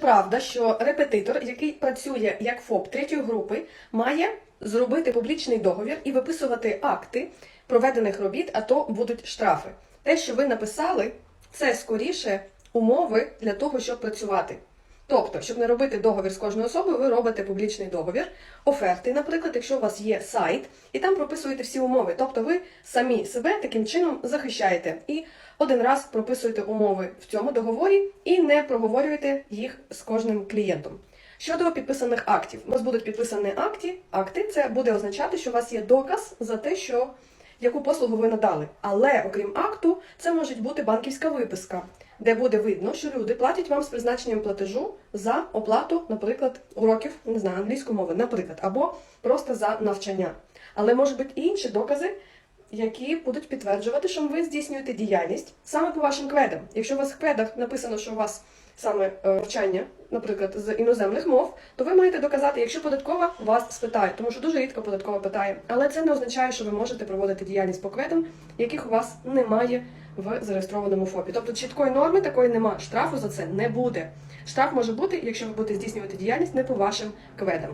Правда, що репетитор, який працює як ФОП третьої групи, має зробити публічний договір і виписувати акти проведених робіт, а то будуть штрафи. Те, що ви написали, це скоріше умови для того, щоб працювати. Тобто, щоб не робити договір з кожною особою, ви робите публічний договір, оферти, наприклад, якщо у вас є сайт, і там прописуєте всі умови. Тобто ви самі себе таким чином захищаєте і один раз прописуєте умови в цьому договорі і не проговорюєте їх з кожним клієнтом. Щодо підписаних актів, у вас будуть підписані акти, акти, це буде означати, що у вас є доказ за те, що яку послугу ви надали. Але окрім акту, це може бути банківська виписка, де буде видно, що люди платять вам з призначенням платежу за оплату, наприклад, уроків не знаю, англійської мови, наприклад, або просто за навчання. Але можуть бути і інші докази, які будуть підтверджувати, що ви здійснюєте діяльність саме по вашим кведам. Якщо у вас в кведах написано, що у вас саме е, навчання, наприклад, з іноземних мов, то ви маєте доказати, якщо податкова вас спитає, тому що дуже рідко податкова питає. Але це не означає, що ви можете проводити діяльність по кведам, яких у вас немає в зареєстрованому ФОПі. Тобто чіткої норми такої нема. Штрафу за це не буде. Штраф може бути, якщо ви будете здійснювати діяльність не по вашим кведам.